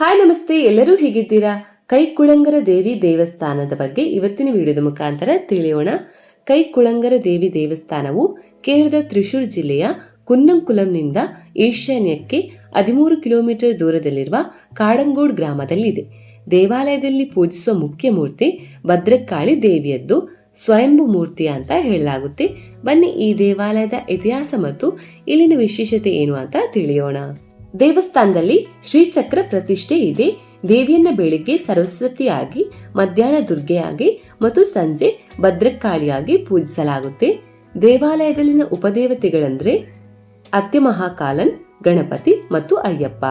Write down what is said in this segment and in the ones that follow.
Hi ನಮಸ್ತೆ, ಎಲ್ಲರೂ ಹೇಗಿದ್ದೀರಾ? ಕೈಕುಳಂಗರ ದೇವಿ ದೇವಸ್ಥಾನದ ಬಗ್ಗೆ ಇವತ್ತಿನ ವಿಡಿಯೋದ ಮುಖಾಂತರ ತಿಳಿಯೋಣ. ಕೈಕುಳಂಗರ ದೇವಿ ದೇವಸ್ಥಾನವು ಕೇರಳದ ತ್ರಿಶೂರ್ ಜಿಲ್ಲೆಯ ಕುನ್ನಂಕುಲಂನಿಂದ ಈಶಾನ್ಯಕ್ಕೆ ಹದಿಮೂರು ಕಿಲೋಮೀಟರ್ ದೂರದಲ್ಲಿರುವ ಕಾಡಂಗೋಡ್ ಗ್ರಾಮದಲ್ಲಿದೆ. ದೇವಾಲಯದಲ್ಲಿ ಪೂಜಿಸುವ ಮುಖ್ಯ ಮೂರ್ತಿ ಭದ್ರಕಾಳಿ ದೇವಿಯದ್ದು. ಸ್ವಯಂಭು ಮೂರ್ತಿ ಅಂತ ಹೇಳಲಾಗುತ್ತೆ. ಬನ್ನಿ ಈ ದೇವಾಲಯದ ಇತಿಹಾಸ ಮತ್ತು ಇಲ್ಲಿನ ವಿಶೇಷತೆ ಏನು ಅಂತ ತಿಳಿಯೋಣ. ದೇವಸ್ಥಾನದಲ್ಲಿ ಶ್ರೀಚಕ್ರ ಪ್ರತಿಷ್ಠೆ ಇದೆ. ದೇವಿಯನ್ನ ಬೆಳಿಗ್ಗೆ ಸರಸ್ವತಿಯಾಗಿ, ಮಧ್ಯಾಹ್ನ ದುರ್ಗೆಯಾಗಿ ಮತ್ತು ಸಂಜೆ ಭದ್ರಕಾಳಿಯಾಗಿ ಪೂಜಿಸಲಾಗುತ್ತೆ. ದೇವಾಲಯದಲ್ಲಿನ ಉಪದೇವತೆಗಳಂದ್ರೆ ಅತ್ಯಮಹಾಕಾಲನ್, ಗಣಪತಿ ಮತ್ತು ಅಯ್ಯಪ್ಪ.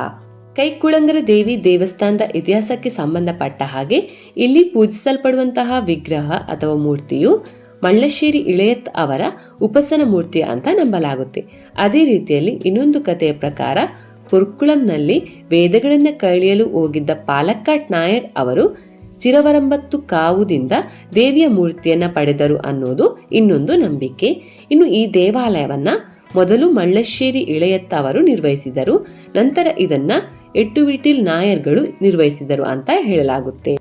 ಕೈಕುಳಂಗರ ದೇವಿ ದೇವಸ್ಥಾನದ ಇತಿಹಾಸಕ್ಕೆ ಸಂಬಂಧಪಟ್ಟ ಹಾಗೆ ಇಲ್ಲಿ ಪೂಜಿಸಲ್ಪಡುವಂತಹ ವಿಗ್ರಹ ಅಥವಾ ಮೂರ್ತಿಯು ಮಳ್ಳಶ್ಶೇರಿ ಇಳೆಯತ್ ಅವರ ಉಪಸನ ಮೂರ್ತಿ ಅಂತ ನಂಬಲಾಗುತ್ತೆ. ಅದೇ ರೀತಿಯಲ್ಲಿ ಇನ್ನೊಂದು ಕಥೆಯ ಪ್ರಕಾರ ಪುರ್ಕುಳಂನಲ್ಲಿ ವೇದಗಳನ್ನು ಕಳೆಯಲು ಹೋಗಿದ್ದ ಪಾಲಕ್ಕಾಟ್ ನಾಯರ್ ಅವರು ಚಿರವರಂಬತ್ತು ಕಾವುದಿಂದ ದೇವಿಯ ಮೂರ್ತಿಯನ್ನ ಪಡೆದರು ಅನ್ನೋದು ಇನ್ನೊಂದು ನಂಬಿಕೆ. ಇನ್ನು ಈ ದೇವಾಲಯವನ್ನ ಮೊದಲು ಮಳ್ಳಶ್ಶೇರಿ ಇಳೆಯತ್ತ ಅವರು ನಿರ್ವಹಿಸಿದರು, ನಂತರ ಇದನ್ನ ಎಟ್ಟುವಿಟಿಲ್ ನಾಯರ್ಗಳು ನಿರ್ವಹಿಸಿದರು ಅಂತ ಹೇಳಲಾಗುತ್ತೆ.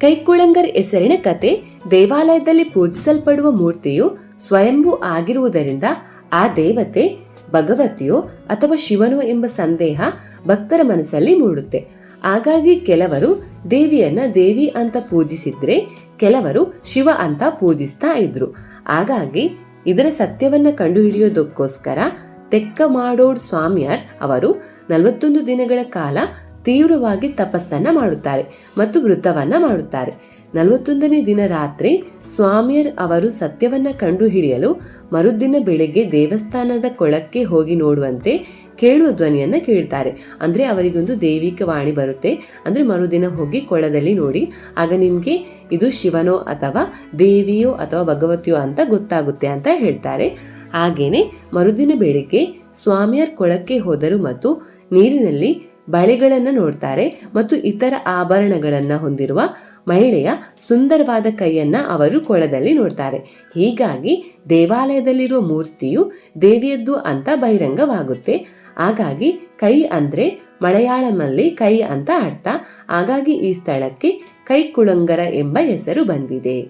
ಕೈಕುಳಂಗರ್ ಹೆಸರಿನ ಕತೆ ದೇವಾಲಯದಲ್ಲಿ ಪೂಜಿಸಲ್ಪಡುವ ಮೂರ್ತಿಯು ಸ್ವಯಂಭೂ ಆಗಿರುವುದರಿಂದ ಆ ದೇವತೆ ಭಗವತಿಯೋ ಅಥವಾ ಶಿವನೋ ಎಂಬ ಸಂದೇಹ ಭಕ್ತರ ಮನಸ್ಸಲ್ಲಿ ಮೂಡುತ್ತೆ. ಹಾಗಾಗಿ ಕೆಲವರು ದೇವಿಯನ್ನ ದೇವಿ ಅಂತ ಪೂಜಿಸಿದ್ರೆ ಕೆಲವರು ಶಿವ ಅಂತ ಪೂಜಿಸ್ತಾ ಇದ್ರು. ಹಾಗಾಗಿ ಇದರ ಸತ್ಯವನ್ನ ಕಂಡುಹಿಡಿಯೋದಕ್ಕೋಸ್ಕರ ತೆಕ್ಕ ಮಾಡೋಡ್ ಸ್ವಾಮಿಯರ್ ಅವರು ನಲವತ್ತೊಂದು ದಿನಗಳ ಕಾಲ ತೀವ್ರವಾಗಿ ತಪಸ್ಸನ್ನ ಮಾಡುತ್ತಾರೆ ಮತ್ತು ವೃತ್ತವನ್ನ ಮಾಡುತ್ತಾರೆ. ನಲವತ್ತೊಂದನೇ ದಿನ ರಾತ್ರಿ ಸ್ವಾಮಿಯರ್ ಅವರು ಸತ್ಯವನ್ನ ಕಂಡುಹಿಡಿಯಲು ಮರುದಿನ ಬೆಳಗ್ಗೆ ದೇವಸ್ಥಾನದ ಕೊಳಕ್ಕೆ ಹೋಗಿ ನೋಡುವಂತೆ ಕೇಳುವ ಧ್ವನಿಯನ್ನ ಕೇಳ್ತಾರೆ. ಅಂದ್ರೆ ಅವರಿಗೊಂದು ದೈವಿಕ ವಾಣಿ ಬರುತ್ತೆ. ಅಂದ್ರೆ ಮರುದಿನ ಹೋಗಿ ಕೊಳದಲ್ಲಿ ನೋಡಿ ಆಗ ನಿಮ್ಗೆ ಇದು ಶಿವನೋ ಅಥವಾ ದೇವಿಯೋ ಅಥವಾ ಭಗವತಿಯೋ ಅಂತ ಗೊತ್ತಾಗುತ್ತೆ ಅಂತ ಹೇಳ್ತಾರೆ. ಹಾಗೇನೆ ಮರುದಿನ ಬೆಳಿಗ್ಗೆ ಸ್ವಾಮಿಯರ್ ಕೊಳಕ್ಕೆ ಹೋದರು ಮತ್ತು ನೀರಿನಲ್ಲಿ ಬಳೆಗಳನ್ನು ನೋಡ್ತಾರೆ ಮತ್ತು ಇತರ ಆಭರಣಗಳನ್ನು ಹೊಂದಿರುವ ಮಹಿಳೆಯ ಸುಂದರವಾದ ಕೈಯನ್ನ ಅವರು ಕೊಳದಲ್ಲಿ ನೋಡ್ತಾರೆ. ಹೀಗಾಗಿ ದೇವಾಲಯದಲ್ಲಿರುವ ಮೂರ್ತಿಯು ದೇವಿಯದ್ದು ಅಂತ ಬಹಿರಂಗವಾಗುತ್ತೆ. ಹಾಗಾಗಿ ಕೈ ಅಂದ್ರೆ ಮಲಯಾಳಂನಲ್ಲಿ ಕೈ ಅಂತ ಅರ್ಥ. ಹಾಗಾಗಿ ಈ ಸ್ಥಳಕ್ಕೆ ಕೈಕುಳಂಗರ ಎಂಬ ಹೆಸರು ಬಂದಿದೆ.